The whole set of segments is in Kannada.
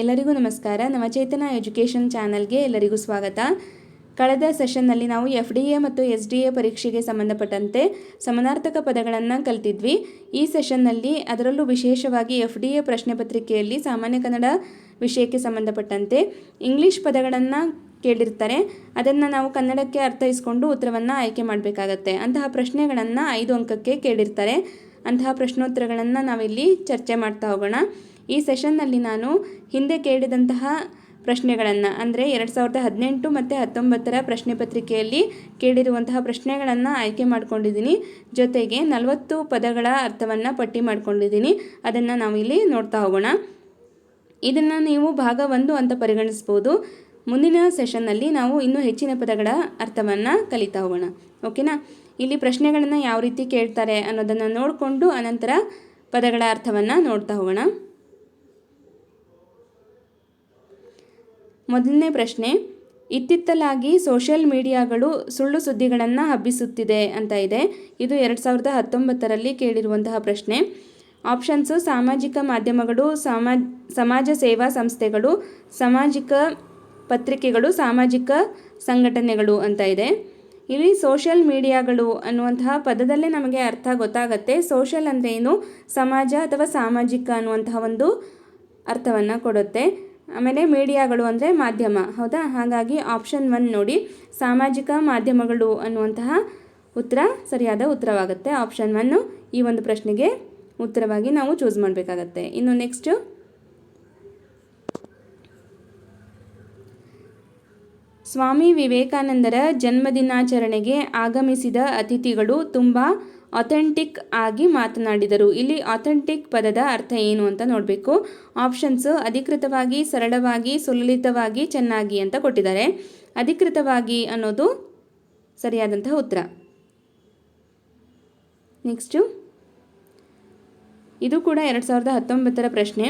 ಎಲ್ಲರಿಗೂ ನಮಸ್ಕಾರ. ನವಚೇತನ ಎಜುಕೇಷನ್ ಚಾನಲ್ಗೆ ಎಲ್ಲರಿಗೂ ಸ್ವಾಗತ. ಕಳೆದ ಸೆಷನ್ನಲ್ಲಿ ನಾವು ಎಫ್ ಡಿ ಎ ಮತ್ತು ಎಸ್ ಡಿ ಎ ಪರೀಕ್ಷೆಗೆ ಸಂಬಂಧಪಟ್ಟಂತೆ ಸಮನಾರ್ಥಕ ಪದಗಳನ್ನು ಕಲ್ತಿದ್ವಿ. ಈ ಸೆಷನ್ನಲ್ಲಿ ಅದರಲ್ಲೂ ವಿಶೇಷವಾಗಿ ಎಫ್ ಡಿ ಎ ಪ್ರಶ್ನೆ ಪತ್ರಿಕೆಯಲ್ಲಿ ಸಾಮಾನ್ಯ ಕನ್ನಡ ವಿಷಯಕ್ಕೆ ಸಂಬಂಧಪಟ್ಟಂತೆ ಇಂಗ್ಲಿಷ್ ಪದಗಳನ್ನು ಕೇಳಿರ್ತಾರೆ. ಅದನ್ನು ನಾವು ಕನ್ನಡಕ್ಕೆ ಅರ್ಥೈಸ್ಕೊಂಡು ಉತ್ತರವನ್ನು ಆಯ್ಕೆ ಮಾಡಬೇಕಾಗತ್ತೆ. ಅಂತಹ ಪ್ರಶ್ನೆಗಳನ್ನು ಐದು ಅಂಕಕ್ಕೆ ಕೇಳಿರ್ತಾರೆ. ಅಂತಹ ಪ್ರಶ್ನೋತ್ತರಗಳನ್ನು ನಾವಿಲ್ಲಿ ಚರ್ಚೆ ಮಾಡ್ತಾ ಹೋಗೋಣ. ಈ ಸೆಷನ್ನಲ್ಲಿ ನಾನು ಹಿಂದೆ ಕೇಳಿದಂತಹ ಪ್ರಶ್ನೆಗಳನ್ನು, ಅಂದರೆ ಎರಡು ಸಾವಿರದ ಹದಿನೆಂಟು ಮತ್ತು ಹತ್ತೊಂಬತ್ತರ ಪ್ರಶ್ನೆ ಪತ್ರಿಕೆಯಲ್ಲಿ ಕೇಳಿರುವಂತಹ ಪ್ರಶ್ನೆಗಳನ್ನು ಆಯ್ಕೆ ಮಾಡ್ಕೊಂಡಿದ್ದೀನಿ. ಜೊತೆಗೆ ನಲವತ್ತು ಪದಗಳ ಅರ್ಥವನ್ನು ಪಟ್ಟಿ ಮಾಡ್ಕೊಂಡಿದ್ದೀನಿ. ಅದನ್ನು ನಾವಿಲ್ಲಿ ನೋಡ್ತಾ ಹೋಗೋಣ. ಇದನ್ನು ನೀವು ಭಾಗ ಒಂದು ಅಂತ ಪರಿಗಣಿಸ್ಬೋದು. ಮುಂದಿನ ಸೆಷನ್ನಲ್ಲಿ ನಾವು ಇನ್ನೂ ಹೆಚ್ಚಿನ ಪದಗಳ ಅರ್ಥವನ್ನು ಕಲಿತಾ ಹೋಗೋಣ. ಓಕೆನಾ? ಇಲ್ಲಿ ಪ್ರಶ್ನೆಗಳನ್ನು ಯಾವ ರೀತಿ ಕೇಳ್ತಾರೆ ಅನ್ನೋದನ್ನು ನೋಡಿಕೊಂಡು ಅನಂತರ ಪದಗಳ ಅರ್ಥವನ್ನು ನೋಡ್ತಾ ಹೋಗೋಣ. ಮೊದಲನೇ ಪ್ರಶ್ನೆ, ಇತ್ತಿತ್ತಲಾಗಿ ಸೋಷಿಯಲ್ ಮೀಡಿಯಾಗಳು ಸುಳ್ಳು ಸುದ್ದಿಗಳನ್ನು ಹಬ್ಬಿಸುತ್ತಿದೆ ಅಂತ ಇದೆ. ಇದು ಎರಡು ಸಾವಿರದ ಹತ್ತೊಂಬತ್ತರಲ್ಲಿ ಕೇಳಿರುವಂತಹ ಪ್ರಶ್ನೆ. ಆಪ್ಷನ್ಸು, ಸಾಮಾಜಿಕ ಮಾಧ್ಯಮಗಳು ಸಮಾಜ ಸೇವಾ ಸಂಸ್ಥೆಗಳು, ಸಾಮಾಜಿಕ ಪತ್ರಿಕೆಗಳು, ಸಾಮಾಜಿಕ ಸಂಘಟನೆಗಳು ಅಂತ ಇದೆ. ಇಲ್ಲಿ ಸೋಷಿಯಲ್ ಮೀಡಿಯಾಗಳು ಅನ್ನುವಂತಹ ಪದದಲ್ಲೇ ನಮಗೆ ಅರ್ಥ ಗೊತ್ತಾಗತ್ತೆ. ಸೋಷಿಯಲ್ ಅಂದರೆ ಏನು ಸಮಾಜ ಅಥವಾ ಸಾಮಾಜಿಕ ಅನ್ನುವಂತಹ ಒಂದು ಅರ್ಥವನ್ನು ಕೊಡುತ್ತೆ. ಆಮೇಲೆ ಮೀಡಿಯಾಗಳು ಅಂದರೆ ಮಾಧ್ಯಮ, ಹೌದಾ? ಹಾಗಾಗಿ ಆಪ್ಷನ್ ಒನ್ ನೋಡಿ, ಸಾಮಾಜಿಕ ಮಾಧ್ಯಮಗಳು ಅನ್ನುವಂತಹ ಉತ್ತರ, ಸರಿಯಾದ ಉತ್ತರವಾಗುತ್ತೆ. ಆಪ್ಷನ್ ಒನ್ನು ಈ ಒಂದು ಪ್ರಶ್ನೆಗೆ ಉತ್ತರವಾಗಿ ನಾವು ಚೂಸ್ ಮಾಡಬೇಕಾಗತ್ತೆ. ಇನ್ನು ನೆಕ್ಸ್ಟು ಸ್ವಾಮಿ ವಿವೇಕಾನಂದರ ಜನ್ಮದಿನಾಚರಣೆಗೆ ಆಗಮಿಸಿದ ಅತಿಥಿಗಳು ತುಂಬ ಅಥೆಂಟಿಕ್ ಆಗಿ ಮಾತನಾಡಿದರು. ಇಲ್ಲಿ ಅಥೆಂಟಿಕ್ ಪದದ ಅರ್ಥ ಏನು ಅಂತ ನೋಡಬೇಕು. ಆಪ್ಷನ್ಸ್ ಅಧಿಕೃತವಾಗಿ, ಸರಳವಾಗಿ, ಸುಲಲಿತವಾಗಿ, ಚೆನ್ನಾಗಿ ಅಂತ ಕೊಟ್ಟಿದ್ದಾರೆ. ಅಧಿಕೃತವಾಗಿ ಅನ್ನೋದು ಸರಿಯಾದಂತಹ ಉತ್ತರ. ನೆಕ್ಸ್ಟು ಇದು ಕೂಡ ಎರಡು ಸಾವಿರದ ಹತ್ತೊಂಬತ್ತರ ಪ್ರಶ್ನೆ.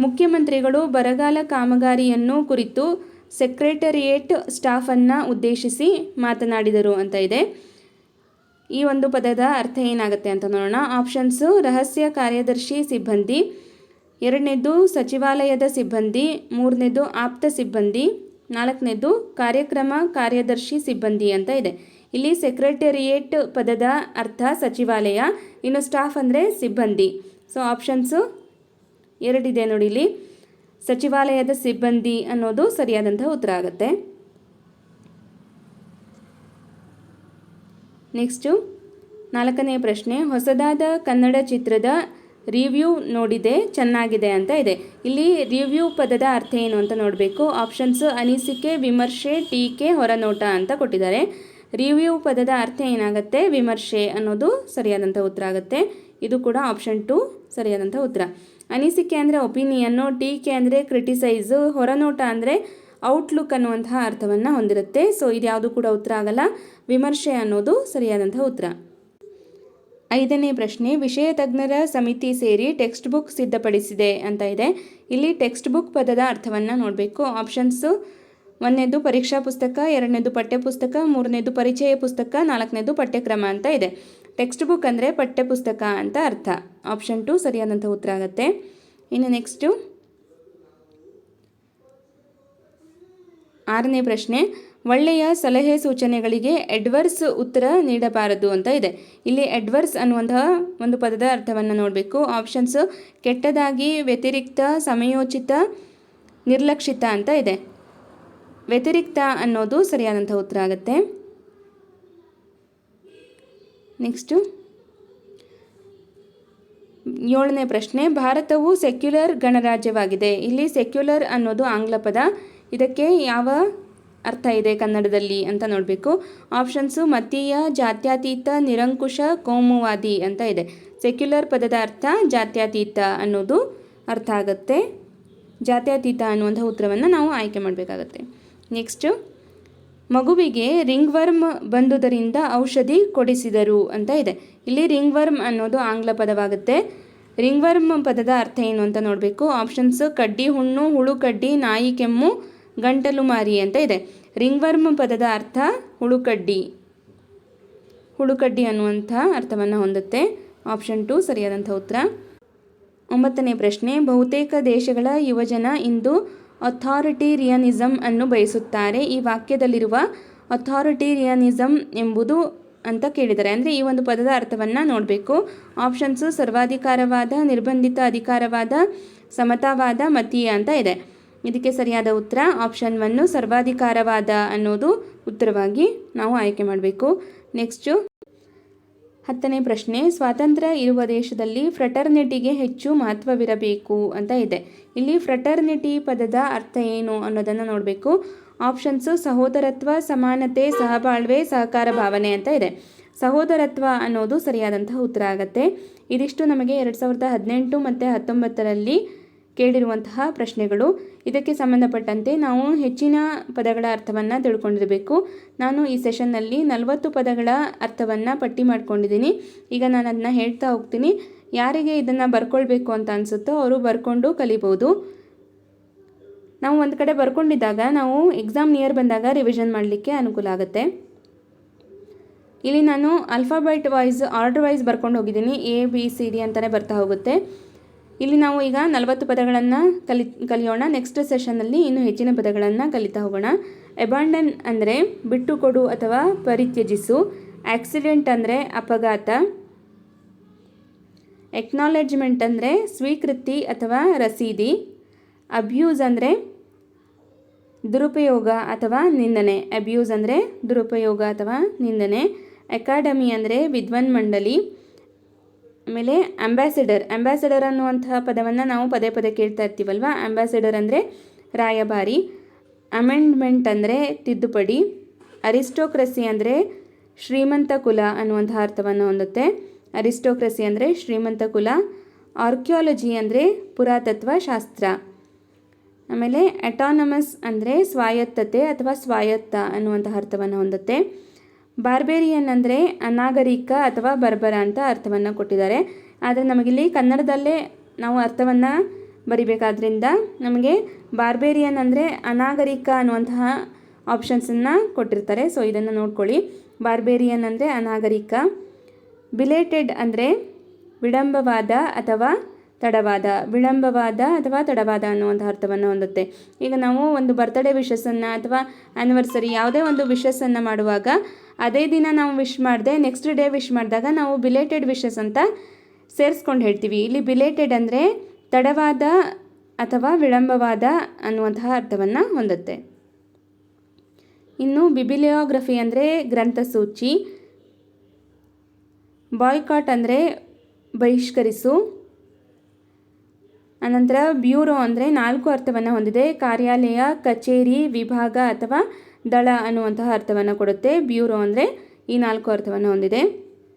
ಮುಖ್ಯಮಂತ್ರಿಗಳು ಬರಗಾಲ ಕಾಮಗಾರಿಯನ್ನು ಕುರಿತು ಸೆಕ್ರೆಟರಿಯೇಟ್ ಸ್ಟಾಫನ್ನು ಉದ್ದೇಶಿಸಿ ಮಾತನಾಡಿದರು ಅಂತ ಇದೆ. ಈ ಒಂದು ಪದದ ಅರ್ಥ ಏನಾಗುತ್ತೆ ಅಂತ ನೋಡೋಣ. ಆಪ್ಷನ್ಸು, ರಹಸ್ಯ ಕಾರ್ಯದರ್ಶಿ ಸಿಬ್ಬಂದಿ, ಎರಡನೇದು, ಸಚಿವಾಲಯದ ಸಿಬ್ಬಂದಿ, ಮೂರನೇದು, ಆಪ್ತ ಸಿಬ್ಬಂದಿ, ನಾಲ್ಕನೇದು, ಕಾರ್ಯಕ್ರಮ ಕಾರ್ಯದರ್ಶಿ ಸಿಬ್ಬಂದಿ ಅಂತ ಇದೆ. ಇಲ್ಲಿ ಸೆಕ್ರೆಟರಿಯೇಟ್ ಪದದ ಅರ್ಥ ಸಚಿವಾಲಯ, ಇನ್ನು ಸ್ಟಾಫ್ ಅಂದರೆ ಸಿಬ್ಬಂದಿ. ಸೊ, ಆಪ್ಷನ್ಸು ಎರಡಿದೆ ನೋಡಿ ಇಲ್ಲಿ. ಸಚಿವಾಲಯದ ಸಿಬ್ಬಂದಿ ಅನ್ನೋದು ಸರಿಯಾದಂಥ ಉತ್ತರ ಆಗುತ್ತೆ. ನೆಕ್ಸ್ಟು ನಾಲ್ಕನೇ ಪ್ರಶ್ನೆ, ಹೊಸದಾದ ಕನ್ನಡ ಚಿತ್ರದ ರಿವ್ಯೂ ನೋಡಿದೆ, ಚೆನ್ನಾಗಿದೆ ಅಂತ ಇದೆ. ಇಲ್ಲಿ ರಿವ್ಯೂ ಪದದ ಅರ್ಥ ಏನು ಅಂತ ನೋಡಬೇಕು. ಆಪ್ಷನ್ಸ್ ಅನಿಸಿಕೆ, ವಿಮರ್ಶೆ ಟೀಕೆ ಹೊರನೋಟ ಅಂತ ಕೊಟ್ಟಿದ್ದಾರೆ. ರಿವ್ಯೂ ಪದದ ಅರ್ಥ ಏನಾಗುತ್ತೆ? ವಿಮರ್ಶೆ ಅನ್ನೋದು ಸರಿಯಾದಂಥ ಉತ್ತರ ಆಗುತ್ತೆ. ಇದು ಕೂಡ ಆಪ್ಷನ್ ಟು ಸರಿಯಾದಂಥ ಉತ್ತರ. ಅನಿಸಿಕೆ ಅಂದರೆ ಒಪಿನಿಯನ್ನು ಟೀಕೆ ಅಂದರೆ ಕ್ರಿಟಿಸೈಸು ಹೊರನೋಟ ಅಂದರೆ ಔಟ್ಲುಕ್ ಅನ್ನುವಂತಹ ಅರ್ಥವನ್ನು ಹೊಂದಿರುತ್ತೆ. ಸೊ ಇದು ಯಾವುದು ಕೂಡ ಉತ್ತರ ಆಗಲ್ಲ. ವಿಮರ್ಶೆ ಅನ್ನೋದು ಸರಿಯಾದಂಥ ಉತ್ತರ. ಐದನೇ ಪ್ರಶ್ನೆ, ವಿಷಯ ತಜ್ಞರ ಸಮಿತಿ ಸೇರಿ ಟೆಕ್ಸ್ಟ್ ಬುಕ್ ಸಿದ್ಧಪಡಿಸಿದೆ ಅಂತ ಇದೆ. ಇಲ್ಲಿ ಟೆಕ್ಸ್ಟ್ ಬುಕ್ ಪದದ ಅರ್ಥವನ್ನು ನೋಡಬೇಕು. ಆಪ್ಷನ್ಸು ಒಂದನೇದು ಪರೀಕ್ಷಾ ಪುಸ್ತಕ, ಎರಡನೇದು ಪಠ್ಯಪುಸ್ತಕ, ಮೂರನೇದು ಪರಿಚಯ ಪುಸ್ತಕ, ನಾಲ್ಕನೇದು ಪಠ್ಯಕ್ರಮ ಅಂತ ಇದೆ. ಟೆಕ್ಸ್ಟ್ ಬುಕ್ ಅಂದರೆ ಪಠ್ಯಪುಸ್ತಕ ಅಂತ ಅರ್ಥ. ಆಪ್ಷನ್ ಟು ಸರಿಯಾದಂಥ ಉತ್ತರ ಆಗುತ್ತೆ. ಇನ್ನು ನೆಕ್ಸ್ಟು ಆರನೇ ಪ್ರಶ್ನೆ, ಒಳ್ಳೆಯ ಸಲಹೆ ಸೂಚನೆಗಳಿಗೆ ಎಡ್ವರ್ಸ್ ಉತ್ತರ ನೀಡಬಾರದು ಅಂತ ಇದೆ. ಇಲ್ಲಿ ಎಡ್ವರ್ಸ್ ಅನ್ನುವಂತಹ ಒಂದು ಪದದ ಅರ್ಥವನ್ನು ನೋಡಬೇಕು. ಆಪ್ಷನ್ಸ್, ಕೆಟ್ಟದಾಗಿ ವ್ಯತಿರಿಕ್ತ, ಸಮಯೋಚಿತ, ನಿರ್ಲಕ್ಷಿತ ಅಂತ ಇದೆ. ವ್ಯತಿರಿಕ್ತ ಅನ್ನೋದು ಸರಿಯಾದಂಥ ಉತ್ತರ ಆಗುತ್ತೆ. ನೆಕ್ಸ್ಟು, ಏಳನೇ ಪ್ರಶ್ನೆ, ಭಾರತವು ಸೆಕ್ಯುಲರ್ ಗಣರಾಜ್ಯವಾಗಿದೆ. ಇಲ್ಲಿ ಸೆಕ್ಯುಲರ್ ಅನ್ನೋದು ಆಂಗ್ಲ ಪದ. ಇದಕ್ಕೆ ಯಾವ ಅರ್ಥ ಇದೆ ಕನ್ನಡದಲ್ಲಿ ಅಂತ ನೋಡಬೇಕು. ಆಪ್ಷನ್ಸು ಮತೀಯ, ಜಾತ್ಯತೀತ, ನಿರಂಕುಶ, ಕೋಮುವಾದಿ ಅಂತ ಇದೆ. ಸೆಕ್ಯುಲರ್ ಪದದ ಅರ್ಥ ಜಾತ್ಯತೀತ ಅನ್ನೋದು ಅರ್ಥ ಆಗುತ್ತೆ. ಜಾತ್ಯತೀತ ಅನ್ನುವಂಥ ಉತ್ತರವನ್ನು ನಾವು ಆಯ್ಕೆ ಮಾಡಬೇಕಾಗತ್ತೆ. ನೆಕ್ಸ್ಟು, ಮಗುವಿಗೆ ರಿಂಗ್ ವರ್ಮ್ ಬಂದುದರಿಂದ ಔಷಧಿ ಕೊಡಿಸಿದರು ಅಂತ ಇದೆ. ಇಲ್ಲಿ ರಿಂಗ್ ವರ್ಮ್ ಅನ್ನೋದು ಆಂಗ್ಲ ಪದವಾಗುತ್ತೆ. ರಿಂಗ್ ವರ್ಮ್ ಪದದ ಅರ್ಥ ಏನು ಅಂತ ನೋಡಬೇಕು. ಆಪ್ಷನ್ಸ್ ಕಡ್ಡಿ ಹುಣ್ಣು ಹುಳು ಕಡ್ಡಿ ನಾಯಿ ಕೆಮ್ಮು ಗಂಟಲು ಮಾರಿ ಅಂತ ಇದೆ. ರಿಂಗ್ವರ್ಮ್ ಪದದ ಅರ್ಥ ಹುಳುಕಡ್ಡಿ. ಹುಳುಕಡ್ಡಿ ಅನ್ನುವಂಥ ಅರ್ಥವನ್ನು ಹೊಂದುತ್ತೆ. ಆಪ್ಷನ್ ಟು ಸರಿಯಾದಂಥ ಉತ್ತರ. ಒಂಬತ್ತನೇ ಪ್ರಶ್ನೆ, ಬಹುತೇಕ ದೇಶಗಳ ಯುವಜನ ಇಂದು ಅಥಾರಿಟೇರಿಯನಿಸಮ್ ಅನ್ನು ಬಯಸುತ್ತಾರೆ. ಈ ವಾಕ್ಯದಲ್ಲಿರುವ ಅಥಾರಿಟೇರಿಯನಿಸಮ್ ಎಂಬುದು ಅಂತ ಕೇಳಿದ್ದಾರೆ. ಅಂದರೆ ಈ ಒಂದು ಪದದ ಅರ್ಥವನ್ನು ನೋಡಬೇಕು. ಆಪ್ಷನ್ಸು ಸರ್ವಾಧಿಕಾರವಾದ, ನಿರ್ಬಂಧಿತ ಅಧಿಕಾರವಾದ, ಸಮತಾವಾದ, ಮತೀಯ ಅಂತ ಇದೆ. ಇದಕ್ಕೆ ಸರಿಯಾದ ಉತ್ತರ ಆಪ್ಷನ್ ಒನ್ನು ಸರ್ವಾಧಿಕಾರವಾದ ಅನ್ನೋದು ಉತ್ತರವಾಗಿ ನಾವು ಆಯ್ಕೆ ಮಾಡಬೇಕು. ನೆಕ್ಸ್ಟು ಹತ್ತನೇ ಪ್ರಶ್ನೆ, ಸ್ವಾತಂತ್ರ್ಯ ಇರುವ ದೇಶದಲ್ಲಿ ಫ್ರಟರ್ನಿಟಿಗೆ ಹೆಚ್ಚು ಮಹತ್ವವಿರಬೇಕು ಅಂತ ಇದೆ. ಇಲ್ಲಿ ಫ್ರಟರ್ನಿಟಿ ಪದದ ಅರ್ಥ ಏನು ಅನ್ನೋದನ್ನು ನೋಡಬೇಕು. ಆಪ್ಷನ್ಸು ಸಹೋದರತ್ವ, ಸಮಾನತೆ, ಸಹಬಾಳ್ವೆ, ಸಹಕಾರ ಭಾವನೆ ಅಂತ ಇದೆ. ಸಹೋದರತ್ವ ಅನ್ನೋದು ಸರಿಯಾದಂತಹ ಉತ್ತರ ಆಗುತ್ತೆ. ಇದಿಷ್ಟು ನಮಗೆ ಎರಡು ಸಾವಿರದ ಹದಿನೆಂಟು ಮತ್ತು ಹತ್ತೊಂಬತ್ತರಲ್ಲಿ ಕೇಳಿರುವಂತಹ ಪ್ರಶ್ನೆಗಳು. ಇದಕ್ಕೆ ಸಂಬಂಧಪಟ್ಟಂತೆ ನಾವು ಹೆಚ್ಚಿನ ಪದಗಳ ಅರ್ಥವನ್ನು ತಿಳ್ಕೊಂಡಿರಬೇಕು. ನಾನು ಈ ಸೆಷನ್ನಲ್ಲಿ ನಲವತ್ತು ಪದಗಳ ಅರ್ಥವನ್ನು ಪಟ್ಟಿ ಮಾಡ್ಕೊಂಡಿದ್ದೀನಿ. ಈಗ ನಾನು ಅದನ್ನ ಹೇಳ್ತಾ ಹೋಗ್ತೀನಿ. ಯಾರಿಗೆ ಇದನ್ನು ಬರ್ಕೊಳ್ಬೇಕು ಅಂತ ಅನಿಸುತ್ತೋ ಅವರು ಬರ್ಕೊಂಡು ಕಲಿಬೋದು. ನಾವು ಒಂದು ಕಡೆ ಬರ್ಕೊಂಡಿದ್ದಾಗ ನಾವು ಎಕ್ಸಾಮ್ ನಿಯರ್ ಬಂದಾಗ ರಿವಿಷನ್ ಮಾಡಲಿಕ್ಕೆ ಅನುಕೂಲ ಆಗುತ್ತೆ. ಇಲ್ಲಿ ನಾನು ಅಲ್ಫಾಬೆಟ್ ವೈಸ್ ಆರ್ಡರ್ ವೈಸ್ ಬರ್ಕೊಂಡು ಹೋಗಿದ್ದೀನಿ. ಎ ಬಿ ಸಿ ಡಿ ಅಂತಲೇ ಬರ್ತಾ ಹೋಗುತ್ತೆ. ಇಲ್ಲಿ ನಾವು ಈಗ ನಲವತ್ತು ಪದಗಳನ್ನು ಕಲಿ, ಕಲಿಯೋಣ. ನೆಕ್ಸ್ಟ್ ಸೆಷನ್ನಲ್ಲಿ ಇನ್ನೂ ಹೆಚ್ಚಿನ ಪದಗಳನ್ನು ಕಲಿತಾ ಹೋಗೋಣ. ಎಬಾಂಡನ್ ಅಂದರೆ ಬಿಟ್ಟುಕೊಡು ಅಥವಾ ಪರಿತ್ಯಜಿಸು. ಆಕ್ಸಿಡೆಂಟ್ ಅಂದರೆ ಅಪಘಾತ. ಎಕ್ನಾಲೆಜ್ಮೆಂಟ್ ಅಂದರೆ ಸ್ವೀಕೃತಿ ಅಥವಾ ರಸೀದಿ. ಅಬ್ಯೂಸ್ ಅಂದರೆ ದುರುಪಯೋಗ ಅಥವಾ ನಿಂದನೆ. ಅಬ್ಯೂಸ್ ಅಂದರೆ ದುರುಪಯೋಗ ಅಥವಾ ನಿಂದನೆ. ಅಕಾಡೆಮಿ ಅಂದರೆ ವಿದ್ವನ್ ಮಂಡಳಿ. ಆಮೇಲೆ ಅಂಬಾಸಿಡರ್ ಅಂಬಾಸಿಡರ್ ಅನ್ನುವಂತಹ ಪದವನ್ನು ನಾವು ಪದೇ ಪದೇ ಕೇಳ್ತಾ ಇರ್ತೀವಲ್ವ? ಅಂಬಾಸಿಡರ್ ಅಂದರೆ ರಾಯಭಾರಿ ಅಮೆಂಡ್ಮೆಂಟ್ ಅಂದರೆ ತಿದ್ದುಪಡಿ ಅರಿಸ್ಟೋಕ್ರಸಿ ಅಂದರೆ ಶ್ರೀಮಂತ ಕುಲ ಅನ್ನುವಂಥ ಅರ್ಥವನ್ನು ಹೊಂದುತ್ತೆ. ಅರಿಸ್ಟೋಕ್ರಸಿ ಅಂದರೆ ಶ್ರೀಮಂತ ಕುಲ ಆರ್ಕಿಯಾಲಜಿ ಅಂದರೆ ಪುರಾತತ್ವ ಶಾಸ್ತ್ರ. ಆಮೇಲೆ ಅಟಾನಮಸ್ ಅಂದರೆ ಸ್ವಾಯತ್ತತೆ ಅಥವಾ ಸ್ವಾಯತ್ತ ಅನ್ನುವಂಥ ಅರ್ಥವನ್ನು ಹೊಂದುತ್ತೆ. ಬಾರ್ಬೇರಿಯನ್ ಅಂದರೆ ಅನಾಗರಿಕ ಅಥವಾ ಬರ್ಬರ ಅಂತ ಅರ್ಥವನ್ನು ಕೊಟ್ಟಿದ್ದಾರೆ. ಆದರೆ ನಮಗಿಲ್ಲಿ ಕನ್ನಡದಲ್ಲೇ ನಾವು ಅರ್ಥವನ್ನು ಬರಿಬೇಕಾದ್ರಿಂದ ನಮಗೆ ಬಾರ್ಬೇರಿಯನ್ ಅಂದರೆ ಅನಾಗರಿಕ ಅನ್ನುವಂತಹ ಆಪ್ಷನ್ಸನ್ನು ಕೊಟ್ಟಿರ್ತಾರೆ. ಸೊ ಇದನ್ನು ನೋಡ್ಕೊಳ್ಳಿ. ಬಾರ್ಬೇರಿಯನ್ ಅಂದರೆ ಅನಾಗರಿಕ ಬಿಲೇಟೆಡ್ ಅಂದರೆ ವಿಡಂಬವಾದ ಅಥವಾ ತಡವಾದ, ವಿಳಂಬವಾದ ಅಥವಾ ತಡವಾದ ಅನ್ನುವಂಥ ಅರ್ಥವನ್ನು ಹೊಂದುತ್ತೆ. ಈಗ ನಾವು ಒಂದು ಬರ್ತ್ಡೇ ವಿಶಸ್ಸನ್ನು ಅಥವಾ ಆ್ಯನಿವರ್ಸರಿ ಯಾವುದೇ ಒಂದು ವಿಶಸ್ಸನ್ನು ಮಾಡುವಾಗ, ಅದೇ ದಿನ ನಾವು ವಿಶ್ ಮಾಡಿದೆ ನೆಕ್ಸ್ಟ್ ಡೇ ವಿಶ್ ಮಾಡಿದಾಗ ನಾವು ಬಿಲೇಟೆಡ್ ವಿಶಸ್ ಅಂತ ಸೇರಿಸ್ಕೊಂಡು ಹೇಳ್ತೀವಿ. ಇಲ್ಲಿ ಬಿಲೇಟೆಡ್ ಅಂದರೆ ತಡವಾದ ಅಥವಾ ವಿಳಂಬವಾದ ಅನ್ನುವಂತಹ ಅರ್ಥವನ್ನು ಹೊಂದುತ್ತೆ. ಇನ್ನು ಬಿಬಿಲಿಯೋಗ್ರಫಿ ಅಂದರೆ ಗ್ರಂಥಸೂಚಿ ಬಾಯ್ಕಾಟ್ ಅಂದರೆ ಬಹಿಷ್ಕರಿಸು ಅನಂತರ ಬ್ಯೂರೋ ಅಂದರೆ ನಾಲ್ಕು ಅರ್ಥವನ್ನು ಹೊಂದಿದೆ. ಕಾರ್ಯಾಲಯ, ಕಚೇರಿ, ವಿಭಾಗ ಅಥವಾ ದಳ ಅನ್ನುವಂತಹ ಅರ್ಥವನ್ನು ಕೊಡುತ್ತೆ. ಬ್ಯೂರೋ ಅಂದರೆ ಈ ನಾಲ್ಕು ಅರ್ಥವನ್ನು ಹೊಂದಿದೆ.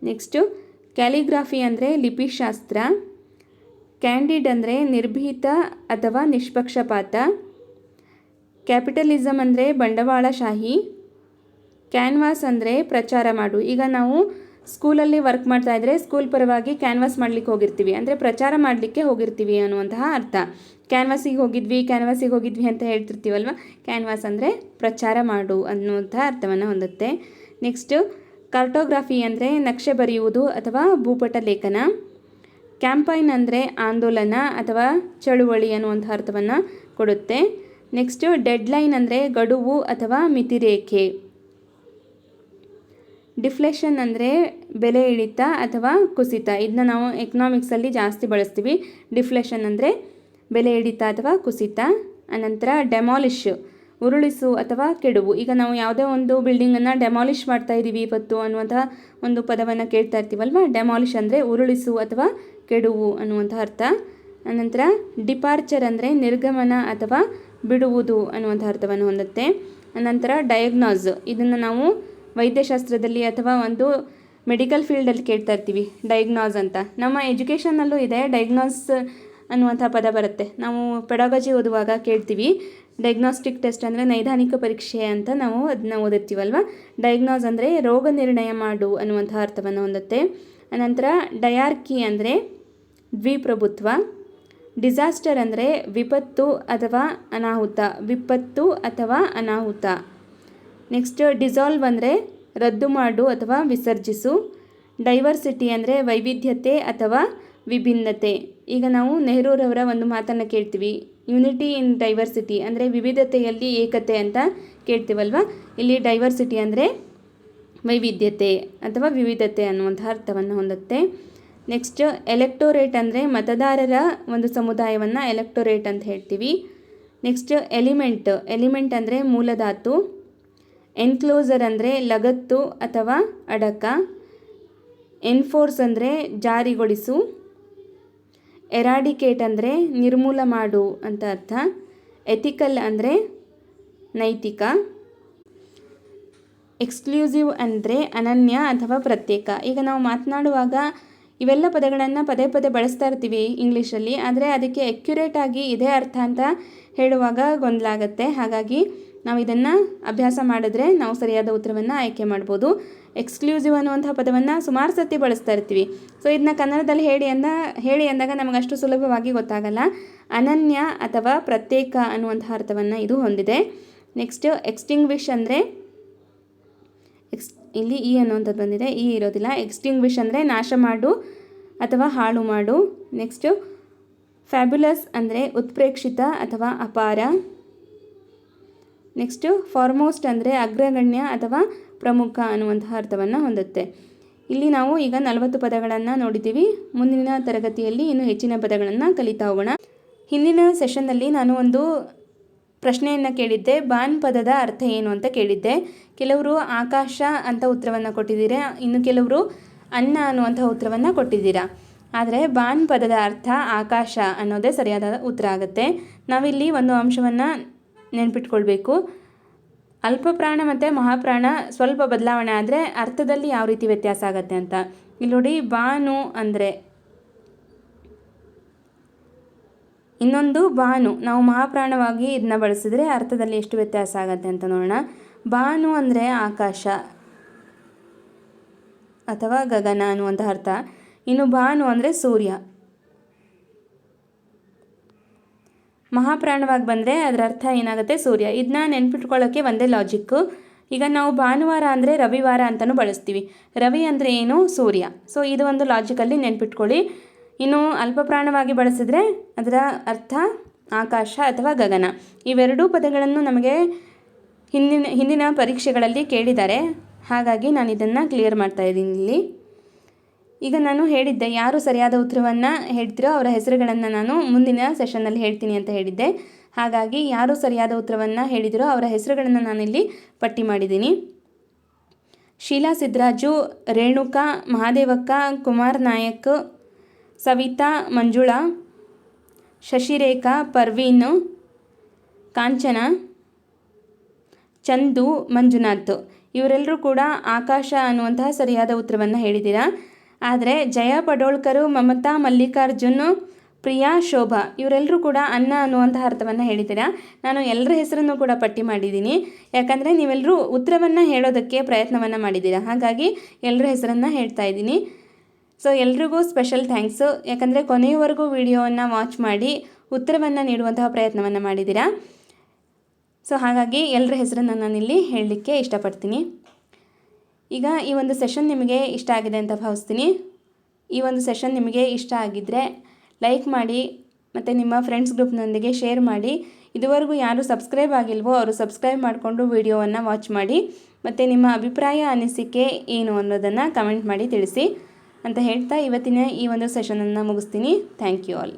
ನೆಕ್ಸ್ಟು ಕ್ಯಾಲಿಗ್ರಾಫಿ ಅಂದರೆ ಲಿಪಿಶಾಸ್ತ್ರ. ಕ್ಯಾಂಡಿಡ್ ಅಂದರೆ ನಿರ್ಭೀತ ಅಥವಾ ನಿಷ್ಪಕ್ಷಪಾತ. ಕ್ಯಾಪಿಟಲಿಸಮ್ ಅಂದರೆ ಬಂಡವಾಳಶಾಹಿ. ಕ್ಯಾನ್ವಾಸ್ ಅಂದರೆ ಪ್ರಚಾರ ಮಾಡು. ಈಗ ನಾವು ಸ್ಕೂಲಲ್ಲಿ ವರ್ಕ್ ಮಾಡ್ತಾ ಇದ್ರೆ ಸ್ಕೂಲ್ ಪರವಾಗಿ ಕ್ಯಾನ್ವಾಸ್ ಮಾಡ್ಲಿಕ್ಕೆ ಹೋಗಿರ್ತೀವಿ. ಅಂದರೆ ಪ್ರಚಾರ ಮಾಡಲಿಕ್ಕೆ ಹೋಗಿರ್ತೀವಿ ಅನ್ನುವಂತಹ ಅರ್ಥ. ಕ್ಯಾನ್ವಾಸಿಗೆ ಹೋಗಿದ್ವಿ ಕ್ಯಾನ್ವಾಸಿಗೆ ಹೋಗಿದ್ವಿ ಅಂತ ಹೇಳ್ತಿರ್ತೀವಲ್ವ? ಕ್ಯಾನ್ವಾಸ್ ಅಂದರೆ ಪ್ರಚಾರ ಮಾಡು ಅನ್ನುವಂಥ ಅರ್ಥವನ್ನು ಹೊಂದುತ್ತೆ. ನೆಕ್ಸ್ಟು ಕಾರ್ಟೋಗ್ರಾಫಿ ಅಂದರೆ ನಕ್ಷೆ ಬರೆಯುವುದು ಅಥವಾ ಭೂಪಟ ಲೇಖನ. ಕ್ಯಾಂಪೈನ್ ಅಂದರೆ ಆಂದೋಲನ ಅಥವಾ ಚಳುವಳಿ ಅನ್ನುವಂಥ ಅರ್ಥವನ್ನು ಕೊಡುತ್ತೆ. ನೆಕ್ಸ್ಟು ಡೆಡ್ಲೈನ್ ಅಂದರೆ ಗಡುವು ಅಥವಾ ಮಿತಿರೇಖೆ. ಡಿಫ್ಲೇಷನ್ ಅಂದರೆ ಬೆಲೆ ಇಳಿತ ಅಥವಾ ಕುಸಿತ. ಇದನ್ನ ನಾವು ಎಕನಾಮಿಕ್ಸಲ್ಲಿ ಜಾಸ್ತಿ ಬಳಸ್ತೀವಿ. ಡಿಫ್ಲೇಷನ್ ಅಂದರೆ ಬೆಲೆ ಇಳಿತ ಅಥವಾ ಕುಸಿತ, ಅನಂತರ ಡೆಮಾಲಿಶ್ ಉರುಳಿಸು ಅಥವಾ ಕೆಡುವು. ಈಗ ನಾವು ಯಾವುದೇ ಒಂದು ಬಿಲ್ಡಿಂಗನ್ನು ಡೆಮಾಲಿಷ್ ಮಾಡ್ತಾ ಇದ್ದೀವಿ ಇವತ್ತು ಅನ್ನುವಂತಹ ಒಂದು ಪದವನ್ನು ಕೇಳ್ತಾ ಇರ್ತೀವಲ್ವ? ಡೆಮಾಲಿಷ್ ಅಂದರೆ ಉರುಳಿಸು ಅಥವಾ ಕೆಡುವು ಅನ್ನುವಂಥ ಅರ್ಥ. ಅನಂತರ ಡಿಪಾರ್ಚರ್ ಅಂದರೆ ನಿರ್ಗಮನ ಅಥವಾ ಬಿಡುವುದು ಅನ್ನುವಂಥ ಅರ್ಥವನ್ನು ಹೊಂದುತ್ತೆ. ಅನಂತರ ಡಯಾಗ್ನಾಸ್ ಇದನ್ನು ನಾವು ವೈದ್ಯಶಾಸ್ತ್ರದಲ್ಲಿ ಅಥವಾ ಒಂದು ಮೆಡಿಕಲ್ ಫೀಲ್ಡಲ್ಲಿ ಕೇಳ್ತಾ ಇರ್ತೀವಿ ಡಯಾಗ್ನಾಸ್ ಅಂತ. ನಮ್ಮ ಎಜುಕೇಷನ್ನಲ್ಲೂ ಇದೆ ಡಯಾಗ್ನಾಸ್ ಅನ್ನುವಂಥ ಪದ ಬರುತ್ತೆ. ನಾವು ಪೆಡಾಗಜಿ ಓದುವಾಗ ಕೇಳ್ತೀವಿ ಡಯಾಗ್ನೋಸ್ಟಿಕ್ ಟೆಸ್ಟ್ ಅಂದರೆ ನೈದಾನಿಕ ಪರೀಕ್ಷೆ ಅಂತ ನಾವು ಅದನ್ನ ಓದಿರ್ತೀವಲ್ವ? ಡಯಾಗ್ನಾಸ್ ಅಂದರೆ ರೋಗ ನಿರ್ಣಯ ಮಾಡು ಅನ್ನುವಂಥ ಅರ್ಥವನ್ನು ಹೊಂದುತ್ತೆ. ಅನಂತರ ಡಯಾರ್ಕಿ ಅಂದರೆ ದ್ವಿಪ್ರಭುತ್ವ ಡಿಸಾಸ್ಟರ್ ಅಂದರೆ ವಿಪತ್ತು ಅಥವಾ ಅನಾಹುತ, ವಿಪತ್ತು ಅಥವಾ ಅನಾಹುತ. ನೆಕ್ಸ್ಟ್ ಡಿಸಾಲ್ವ್ ಅಂದರೆ ರದ್ದು ಮಾಡು ಅಥವಾ ವಿಸರ್ಜಿಸು. ಡೈವರ್ಸಿಟಿ ಅಂದರೆ ವೈವಿಧ್ಯತೆ ಅಥವಾ ವಿಭಿನ್ನತೆ. ಈಗ ನಾವು ನೆಹರೂರವರ ಒಂದು ಮಾತನ್ನು ಕೇಳ್ತೀವಿ. ಯುನಿಟಿ ಇನ್ ಡೈವರ್ಸಿಟಿ ಅಂದರೆ ವಿವಿಧತೆಯಲ್ಲಿ ಏಕತೆ ಅಂತ ಕೇಳ್ತೀವಲ್ವ? ಇಲ್ಲಿ ಡೈವರ್ಸಿಟಿ ಅಂದರೆ ವೈವಿಧ್ಯತೆ ಅಥವಾ ವಿವಿಧತೆ ಅನ್ನುವಂಥ ಅರ್ಥವನ್ನು ಹೊಂದುತ್ತೆ. ನೆಕ್ಸ್ಟ್ ಎಲೆಕ್ಟೋರೇಟ್ ಅಂದರೆ ಮತದಾರರ ಒಂದು ಸಮುದಾಯವನ್ನು ಎಲೆಕ್ಟೋರೇಟ್ ಅಂತ ಹೇಳ್ತೀವಿ. ನೆಕ್ಸ್ಟ್ ಎಲಿಮೆಂಟ್ ಎಲಿಮೆಂಟ್ ಅಂದರೆ ಮೂಲಧಾತು. ಎನ್ಕ್ಲೋಸರ್ ಅಂದರೆ ಲಗತ್ತು ಅಥವಾ ಅಡಕ. ಎನ್ಫೋರ್ಸ್ ಅಂದರೆ ಜಾರಿಗೊಳಿಸು. ಎರಾಡಿಕೇಟ್ ಅಂದರೆ ನಿರ್ಮೂಲ ಮಾಡು ಅಂತ ಅರ್ಥ. ಎಥಿಕಲ್ ಅಂದರೆ ನೈತಿಕ. ಎಕ್ಸ್ಕ್ಲೂಸಿವ್ ಅಂದರೆ ಅನನ್ಯ ಅಥವಾ ಪ್ರತ್ಯೇಕ. ಈಗ ನಾವು ಮಾತನಾಡುವಾಗ ಇವೆಲ್ಲ ಪದಗಳನ್ನು ಪದೇ ಪದೇ ಬಳಸ್ತಾ ಇರ್ತೀವಿ ಇಂಗ್ಲೀಷಲ್ಲಿ, ಆದರೆ ಅದಕ್ಕೆ ಆಗಿ ಇದೇ ಅರ್ಥ ಅಂತ ಹೇಳುವಾಗ ಗೊಂದಲ ಆಗುತ್ತೆ. ಹಾಗಾಗಿ ನಾವು ಇದನ್ನು ಅಭ್ಯಾಸ ಮಾಡಿದ್ರೆ ನಾವು ಸರಿಯಾದ ಉತ್ತರವನ್ನು ಆಯ್ಕೆ ಮಾಡ್ಬೋದು. ಎಕ್ಸ್ಕ್ಲೂಸಿವ್ ಅನ್ನುವಂಥ ಪದವನ್ನು ಸುಮಾರು ಸತಿ ಬಳಸ್ತಾ ಇರ್ತೀವಿ. ಸೊ ಇದನ್ನ ಕನ್ನಡದಲ್ಲಿ ಹೇಳಿ ಅಂದ, ಹೇಳಿ ಅಂದಾಗ ನಮಗೆ ಅಷ್ಟು ಸುಲಭವಾಗಿ ಗೊತ್ತಾಗಲ್ಲ. ಅನನ್ಯ ಅಥವಾ ಪ್ರತ್ಯೇಕ ಅನ್ನುವಂಥ ಅರ್ಥವನ್ನು ಇದು ಹೊಂದಿದೆ. ನೆಕ್ಸ್ಟ್ ಎಕ್ಸ್ಟಿಂಗ್ವಿಷ್ ಅಂದರೆ ಎಕ್ಸ್ ಇಲ್ಲಿ ಇ ಅನ್ನುವಂಥದ್ದು ಬಂದಿದೆ. ಇ ಇರೋದಿಲ್ಲ. ಎಕ್ಸ್ಟಿಂಗ್ವಿಷ್ ಅಂದರೆ ನಾಶ ಮಾಡು ಅಥವಾ ಹಾಳು ಮಾಡು. ನೆಕ್ಸ್ಟು ಫ್ಯಾಬ್ಯುಲಸ್ ಅಂದರೆ ಉತ್ಪ್ರೇಕ್ಷಿತ ಅಥವಾ ಅಪಾರ. ನೆಕ್ಸ್ಟು ಫಾರ್ಮೋಸ್ಟ್ ಅಂದರೆ ಅಗ್ರಗಣ್ಯ ಅಥವಾ ಪ್ರಮುಖ ಅನ್ನುವಂತಹ ಅರ್ಥವನ್ನು ಹೊಂದುತ್ತೆ. ಇಲ್ಲಿ ನಾವು ಈಗ ನಲವತ್ತು ಪದಗಳನ್ನು ನೋಡಿದ್ದೀವಿ. ಮುಂದಿನ ತರಗತಿಯಲ್ಲಿ ಇನ್ನು ಹೆಚ್ಚಿನ ಪದಗಳನ್ನು ಕಲಿತಾ ಹೋಗೋಣ. ಹಿಂದಿನ ಸೆಷನ್ನಲ್ಲಿ ನಾನು ಒಂದು ಪ್ರಶ್ನೆಯನ್ನು ಕೇಳಿದ್ದೆ. ಬಾನ್ ಪದದ ಅರ್ಥ ಏನು ಅಂತ ಕೇಳಿದ್ದೆ. ಕೆಲವರು ಆಕಾಶ ಅಂತ ಉತ್ತರವನ್ನು ಕೊಟ್ಟಿದ್ದೀರಾ? ಇನ್ನು ಕೆಲವರು ಅನ್ನ ಅನ್ನುವಂಥ ಉತ್ತರವನ್ನು ಕೊಟ್ಟಿದ್ದೀರಾ? ಆದರೆ ಬಾನ್ ಪದದ ಅರ್ಥ ಆಕಾಶ ಅನ್ನೋದೇ ಸರಿಯಾದ ಉತ್ತರ ಆಗುತ್ತೆ. ನಾವಿಲ್ಲಿ ಒಂದು ಅಂಶವನ್ನು ನೆನ್ಪಿಟ್ಕೊಳ್ಬೇಕು. ಅಲ್ಪಪ್ರಾಣ ಮತ್ತು ಮಹಾಪ್ರಾಣ ಸ್ವಲ್ಪ ಬದಲಾವಣೆ ಆದರೆ ಅರ್ಥದಲ್ಲಿ ಯಾವ ರೀತಿ ವ್ಯತ್ಯಾಸ ಆಗುತ್ತೆ ಅಂತ. ಇಲ್ಲಿ ನೋಡಿ ಬಾನು ಅಂದರೆ ಇನ್ನೊಂದು ಬಾನು. ನಾವು ಮಹಾಪ್ರಾಣವಾಗಿ ಇದನ್ನ ಬಳಸಿದ್ರೆ ಅರ್ಥದಲ್ಲಿ ಎಷ್ಟು ವ್ಯತ್ಯಾಸ ಆಗುತ್ತೆ ಅಂತ ನೋಡೋಣ. ಬಾನು ಅಂದರೆ ಆಕಾಶ ಅಥವಾ ಗಗನ ಅನ್ನುವಂಥ ಅರ್ಥ. ಇನ್ನು ಬಾನು ಅಂದರೆ ಸೂರ್ಯ. ಮಹಾಪ್ರಾಣವಾಗಿ ಬಂದರೆ ಅದರ ಅರ್ಥ ಏನಾಗುತ್ತೆ? ಸೂರ್ಯ. ಇದನ್ನ ನೆನ್ಪಿಟ್ಕೊಳ್ಳೋಕ್ಕೆ ಒಂದೇ ಲಾಜಿಕ್ಕು ಈಗ ನಾವು ಭಾನುವಾರ ಅಂದರೆ ರವಿವಾರ ಅಂತಲೂ ಬಳಸ್ತೀವಿ. ರವಿ ಅಂದರೆ ಏನು? ಸೂರ್ಯ. ಸೊ ಇದು ಒಂದು ಲಾಜಿಕಲ್ಲಿ ನೆನ್ಪಿಟ್ಕೊಳ್ಳಿ. ಇನ್ನು ಅಲ್ಪಪ್ರಾಣವಾಗಿ ಬಳಸಿದ್ರೆ ಅದರ ಅರ್ಥ ಆಕಾಶ ಅಥವಾ ಗಗನ. ಇವೆರಡೂ ಪದಗಳನ್ನು ನಮಗೆ ಹಿಂದಿನ ಹಿಂದಿನ ಪರೀಕ್ಷೆಗಳಲ್ಲಿ ಕೇಳಿದ್ದಾರೆ. ಹಾಗಾಗಿ ನಾನು ಇದನ್ನು ಕ್ಲಿಯರ್ ಮಾಡ್ತಾ ಇದ್ದೀನಿ ಇಲ್ಲಿ. ಈಗ ನಾನು ಹೇಳಿದ್ದೆ, ಯಾರು ಸರಿಯಾದ ಉತ್ತರವನ್ನು ಹೇಳ್ತಿರೋ ಅವರ ಹೆಸರುಗಳನ್ನು ನಾನು ಮುಂದಿನ ಸೆಷನ್ನಲ್ಲಿ ಹೇಳ್ತೀನಿ ಅಂತ ಹೇಳಿದ್ದೆ. ಹಾಗಾಗಿ ಯಾರು ಸರಿಯಾದ ಉತ್ತರವನ್ನು ಹೇಳಿದಿರೋ ಅವರ ಹೆಸರುಗಳನ್ನು ನಾನಿಲ್ಲಿ ಪಟ್ಟಿ ಮಾಡಿದ್ದೀನಿ. ಶೀಲಾ ಸಿದ್ದರಾಜು ರೇಣುಕಾ, ಮಹಾದೇವಕ್ಕ, ಕುಮಾರ್ ನಾಯಕ್, ಸವಿತಾ, ಮಂಜುಳಾ, ಶಶಿರೇಖಾ, ಪರ್ವೀನ್, ಕಾಂಚನ, ಚಂದು, ಮಂಜುನಾಥ್. ಇವರೆಲ್ಲರೂ ಕೂಡ ಆಕಾಶ ಅನ್ನುವಂತಹ ಸರಿಯಾದ ಉತ್ತರವನ್ನು ಹೇಳಿದ್ದೀರಾ? ಆದರೆ ಜಯ ಪಡೋಳ್ಕರು, ಮಮತಾ ಮಲ್ಲಿಕಾರ್ಜುನ್, ಪ್ರಿಯಾ, ಶೋಭಾ ಇವರೆಲ್ಲರೂ ಕೂಡ ಅನ್ನ ಅನ್ನುವಂಥ ಅರ್ಥವನ್ನು ಹೇಳಿದ್ದೀರಾ? ನಾನು ಎಲ್ಲರ ಹೆಸರನ್ನು ಕೂಡ ಪಟ್ಟಿ ಮಾಡಿದ್ದೀನಿ. ಯಾಕಂದರೆ ನೀವೆಲ್ಲರೂ ಉತ್ತರವನ್ನು ಹೇಳೋದಕ್ಕೆ ಪ್ರಯತ್ನವನ್ನು ಮಾಡಿದ್ದೀರಾ? ಹಾಗಾಗಿ ಎಲ್ಲರ ಹೆಸರನ್ನು ಹೇಳ್ತಾ ಇದ್ದೀನಿ. ಸೊ ಎಲ್ರಿಗೂ ಸ್ಪೆಷಲ್ ಥ್ಯಾಂಕ್ಸು ಯಾಕಂದರೆ ಕೊನೆಯವರೆಗೂ ವಿಡಿಯೋವನ್ನು ವಾಚ್ ಮಾಡಿ ಉತ್ತರವನ್ನು ನೀಡುವಂತಹ ಪ್ರಯತ್ನವನ್ನು ಮಾಡಿದ್ದೀರಾ? ಸೊ ಹಾಗಾಗಿ ಎಲ್ಲರ ಹೆಸರನ್ನು ನಾನಿಲ್ಲಿ ಹೇಳಲಿಕ್ಕೆ ಇಷ್ಟಪಡ್ತೀನಿ. ಈಗ ಈ ಒಂದು ಸೆಷನ್ ನಿಮಗೆ ಇಷ್ಟ ಆಗಿದೆ ಅಂತ ಭಾವಿಸ್ತೀನಿ. ಈ ಒಂದು ಸೆಷನ್ ನಿಮಗೆ ಇಷ್ಟ ಆಗಿದ್ದರೆ ಲೈಕ್ ಮಾಡಿ, ಮತ್ತು ನಿಮ್ಮ ಫ್ರೆಂಡ್ಸ್ ಗ್ರೂಪ್ನೊಂದಿಗೆ ಶೇರ್ ಮಾಡಿ. ಇದುವರೆಗೂ ಯಾರು ಸಬ್ಸ್ಕ್ರೈಬ್ ಆಗಿಲ್ವೋ ಅವರು ಸಬ್ಸ್ಕ್ರೈಬ್ ಮಾಡಿಕೊಂಡು ವಿಡಿಯೋವನ್ನು ವಾಚ್ ಮಾಡಿ. ಮತ್ತು ನಿಮ್ಮ ಅಭಿಪ್ರಾಯ, ಅನಿಸಿಕೆ ಏನು ಅನ್ನೋದನ್ನು ಕಮೆಂಟ್ ಮಾಡಿ ತಿಳಿಸಿ. ಅಂತ ಹೇಳ್ತಾ ಇವತ್ತಿನ ಈ ಒಂದು ಸೆಷನನ್ನು ಮುಗಿಸ್ತೀನಿ. Thank you all